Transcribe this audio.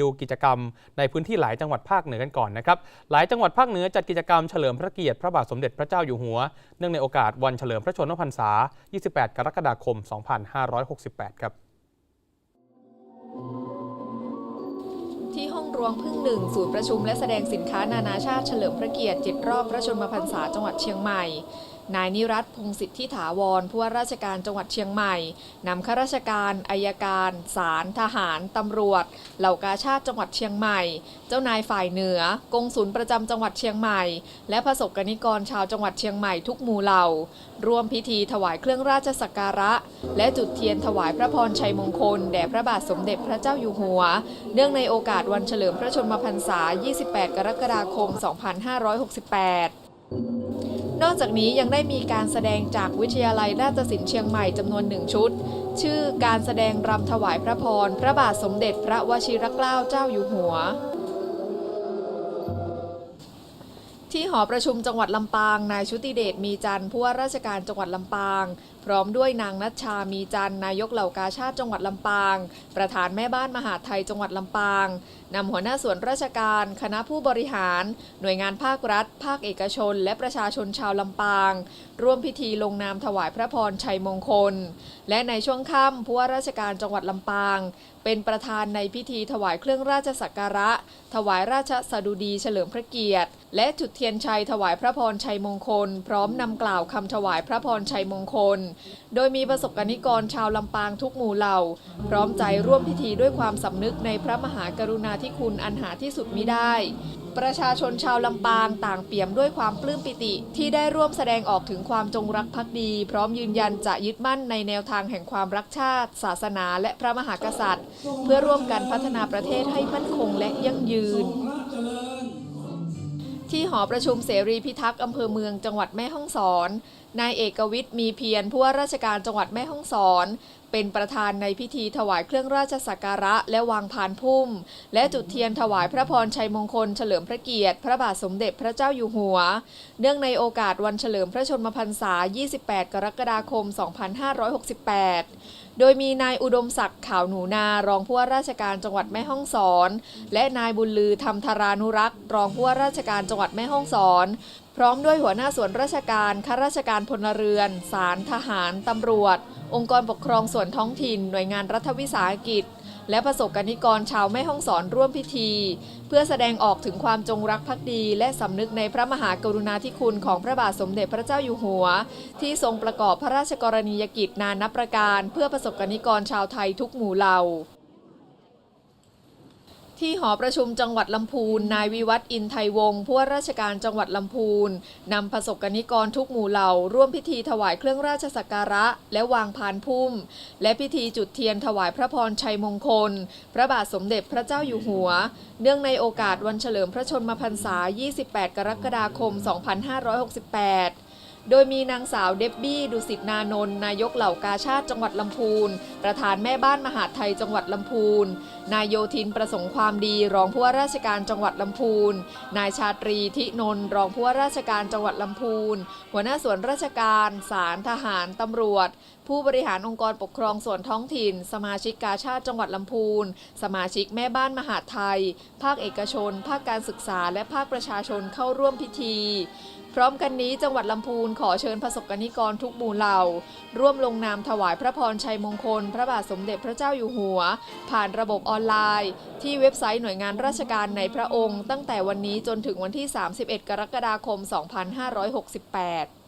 ดูกิจกรรมในพื้นที่หลายจังหวัดภาคเหนือกันก่อนนะครับ หลายจังหวัดภาคเหนือจัดกิจกรรมเฉลิมพระเกียรติพระบาทสมเด็จพระเจ้าอยู่หัว เนื่องในโอกาสวันเฉลิมพระชนมพรรษา 28 กรกฎาคม 2568 ครับที่ห้องรวงพึ่งหนึ่งศูนย์ประชุมและแสดงสินค้านานาชาติเฉลิมพระเกียรติ7รอบพระชนมพรรษาจังหวัดเชียงใหม่ นายนิรัตพงศิษฐ์ที่ถาวรผู้ว่าราชการจังหวัดเชียงใหม่นำข้าราชการอายการศาลทหารตำรวจ เหล่ากาชาติจังหวัดเชียงใหม่ เจ้านายฝ่ายเหนือกงศูนย์ประจำจังหวัดเชียงใหม่ และประสบกนิกรชาวจังหวัดเชียงใหม่ทุกหมู่เหล่าร่วมพิธีถวายเครื่องราชสักการะ และจุดเทียนถวายพระพรชัยมงคล แด่พระบาทสมเด็จพระเจ้าอยู่หัว เนื่องในโอกาสวันเฉลิมพระชนมพรรษา 28 กรกฎาคม 2568 นอกจากนี้ยังได้มีการแสดงจากวิทยาลัยราชศิลป์เชียงใหม่จำนวนหนึ่งชุด ชื่อการแสดงรำถวายพระพร พระบาทสมเด็จพระวชิรเกล้าเจ้าอยู่หัว ที่หอประชุมจังหวัดลำปาง นายชุติเดชมีจันทร์ผู้ว่าราชการจังหวัดลำปาง พร้อมด้วยนางนัชชามีจันนายกเหล่ากาชาติจังหวัดลำปาง ประธานแม่บ้านมหาไทยจังหวัดลำปางนำหัวหน้าส่วนราชการ คณะผู้บริหาร หน่วยงานภาครัฐ ภาคเอกชน และประชาชนชาวลำปาง ร่วมพิธีลงนามถวายพระพรชัยมงคล และในช่วงค่ำผู้ว่าราชการจังหวัดลำปาง เป็นประธานในพิธีถวายเครื่องราชสักการะ ถวายราชสดุดีเฉลิมพระเกียรติ และจุดเทียนชัยถวายพระพรชัยมงคล พร้อมนำกล่าวคำถวายพระพรชัยมงคลโดยมีประสบกนิกรชาวลำปางทุกหมู่เหล่า พร้อมใจร่วมพิธีด้วยความสำนึกในพระมหากรุณาธิคุณอันหาที่สุดมิได้ ประชาชนชาวลำปางต่างเปี่ยมด้วยความปลื้มปิติ ที่ได้ร่วมแสดงออกถึงความจงรักภักดี พร้อมยืนยันจะยึดมั่นในแนวทางแห่งความรักชาติ ศาสนาและพระมหากษัตริย์ เพื่อร่วมกันพัฒนาประเทศให้มั่นคงและยั่งยืน ที่หอประชุมเสรีพิทักษ์อำเภอเมืองจังหวัดแม่ฮ่องสอน นายเอกวิทย์มีเพียรผู้ว่าราชการจังหวัดแม่ฮ่องสอน เป็นประธานในพิธีถวายเครื่องราชสักการะและวางพานพุ่ม และจุดเทียนถวายพระพรชัยมงคลเฉลิมพระเกียรติ พระบาทสมเด็จพระเจ้าอยู่หัว เนื่องในโอกาสวันเฉลิมพระชนมพรรษา 28 กรกฎาคม 2568 โดยมีนายอุดมศักดิ์ขาวหนูนารองผู้ว่าราชการจังหวัดแม่ฮ่องสอน และนายบุญลือธรรมธารานุรักษ์ รองผู้ว่าราชการจังหวัดแม่ฮ่องสอนพร้อมด้วยหัวหน้าส่วนราชการข้าราชการพลเรือนศาลทหาร ตำรวจ องค์กรปกครองส่วนท้องถิ่น หน่วยงานรัฐวิสาหกิจ และประสบกนิกรชาวแม่ฮ่องสอนร่วมพิธี เพื่อแสดงออกถึงความจงรักภักดี และสำนึกในพระมหากรุณาธิคุณของพระบาทสมเด็จพระเจ้าอยู่หัว ที่ทรงประกอบพระราชกรณียกิจนานับประการ เพื่อประสบกนิกรชาวไทยทุกหมู่เหล่า ที่หอประชุมจังหวัดลำพูน นายวิวัฒน์อินไทยวงศ์ผู้ว่าราชการจังหวัดลำพูนนำประสบกนิกรทุกหมู่เหล่า ร่วมพิธีถวายเครื่องราชสักการะ และวางพานพุ่ม และพิธีจุดเทียนถวายพระพรชัยมงคล พระบาทสมเด็จพระเจ้าอยู่หัว เนื่องในโอกาสวันเฉลิมพระชนมพรรษา 28 กรกฎาคม 2568 โดยมีนางสาวเดบบี้ดุสิตนานนท์นายกเหล่ากาชาติจังหวัดลำพูน ประธานแม่บ้านมหาดไทยจังหวัดลำพูน นายโยธินประสงค์ความดีรองผู้ว่าราชการจังหวัดลำพูน นายชาตรีทินนท์รองผู้ว่าราชการจังหวัดลำพูน หัวหน้าส่วนราชการศาลทหารตำรวจ ผู้บริหารองค์กรปกครองส่วนท้องถิ่น สมาชิกกาชาติจังหวัดลำพูน สมาชิกแม่บ้านมหาดไทย ภาคเอกชน ภาคการศึกษา และภาคประชาชนเข้าร่วมพิธี พร้อมกันนี้จังหวัดลำพูนขอเชิญประสบกนิกรทุกหมู่เหล่า ร่วมลงนามถวายพระพรชัยมงคล พระบาทสมเด็จพระเจ้าอยู่หัว ผ่านระบบออนไลน์ ที่เว็บไซต์หน่วยงานราชการในพระองค์ ตั้งแต่วันนี้จนถึงวันที่ 31 กรกฎาคม 2568